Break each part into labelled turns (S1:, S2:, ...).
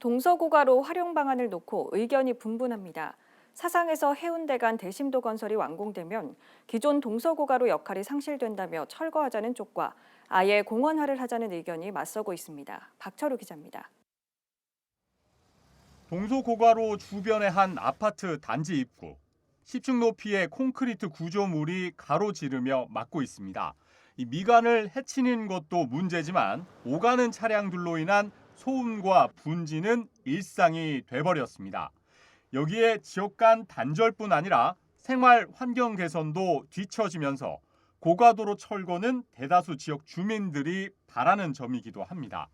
S1: 동서고가로 활용 방안을 놓고 의견이 분분합니다. 사상에서 해운대 간 대심도 건설이 완공되면 기존 동서고가로 역할이 상실된다며 철거하자는 쪽과 아예 공원화를 하자는 의견이 맞서고 있습니다. 박철우 기자입니다.
S2: 동서고가로 주변의 한 아파트 단지 입구. 10층 높이의 콘크리트 구조물이 가로지르며 막고 있습니다. 이 미관을 해치는 것도 문제지만 오가는 차량들로 인한 소음과 분지는 일상이 돼버렸습니다. 여기에 지역 간 단절뿐 아니라 생활 환경 개선도 뒤처지면서 고가도로 철거는 대다수 지역 주민들이 바라는 점이기도 합니다.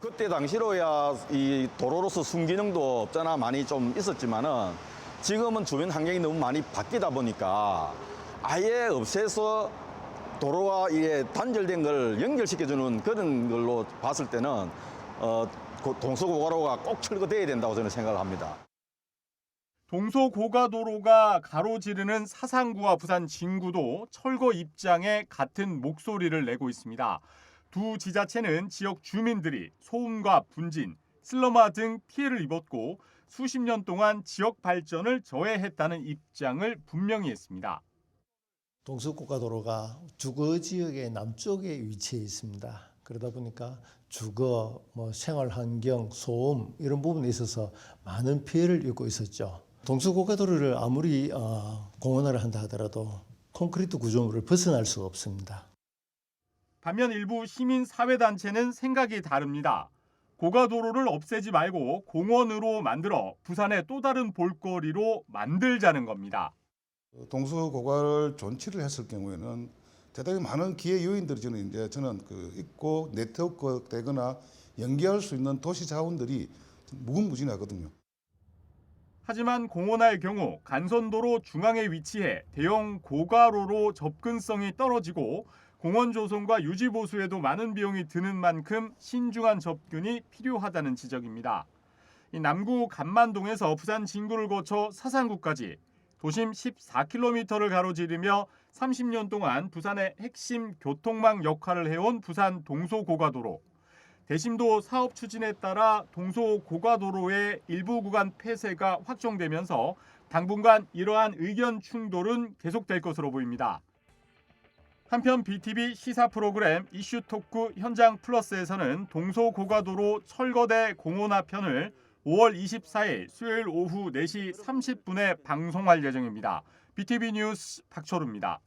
S3: 그때 당시로야 이 도로로서 순기능도 없잖아 많이 좀 있었지만은 지금은 주변 환경이 너무 많이 바뀌다 보니까 아예 없애서 도로와 이게 단절된 걸 연결시켜주는 그런 걸로 봤을 때는 어, 고- 동서고가로가 꼭 철거돼야 된다고 저는 생각을 합니다.
S2: 동서고가도로가 가로지르는 사상구와 부산 진구도 철거 입장에 같은 목소리를 내고 있습니다. 두 지자체는 지역 주민들이 소음과 분진, 슬러마 등 피해를 입었고 수십 년 동안 지역 발전을 저해했다는 입장을 분명히 했습니다.
S4: 동서고가도로가 주거 지역의 남쪽에 위치해 있습니다. 그러다 보니까 주거, 뭐 생활 환경, 소음 이런 부분에 있어서 많은 피해를 입고 있었죠. 동서고가도로를 아무리 어, 공원화를 한다 하더라도 콘크리트 구조물을 벗어날 수가 없습니다.
S2: 반면 일부 시민 사회 단체는 생각이 다릅니다. 고가도로를 없애지 말고 공원으로 만들어 부산의 또 다른 볼거리로 만들자는 겁니다.
S5: 동서고가를 존치를 했을 경우에는 대단히 많은 기회 요인들이 저는 이제 저는 그 있고 네트워크 되거나 연계할 수 있는 도시 자원들이 무궁무진하거든요.
S2: 하지만 공원화의 경우 간선도로 중앙에 위치해 대형 고가로로 접근성이 떨어지고 공원 조성과 유지 보수에도 많은 비용이 드는 만큼 신중한 접근이 필요하다는 지적입니다. 이 남구 간만동에서 부산 진구를 거쳐 사상구까지 도심 14km를 가로지르며 30년 동안 부산의 핵심 교통망 역할을 해온 부산 동서고가도로. 대심도 사업 추진에 따라 동서고가도로의 일부 구간 폐쇄가 확정되면서 당분간 이러한 의견 충돌은 계속될 것으로 보입니다. 한편 BTV 시사 프로그램 이슈 토크 현장 플러스에서는 동서고가도로 철거대 공원화 편을 5월 24일 수요일 오후 4시 30분에 방송할 예정입니다. BTV 뉴스 박철우입니다.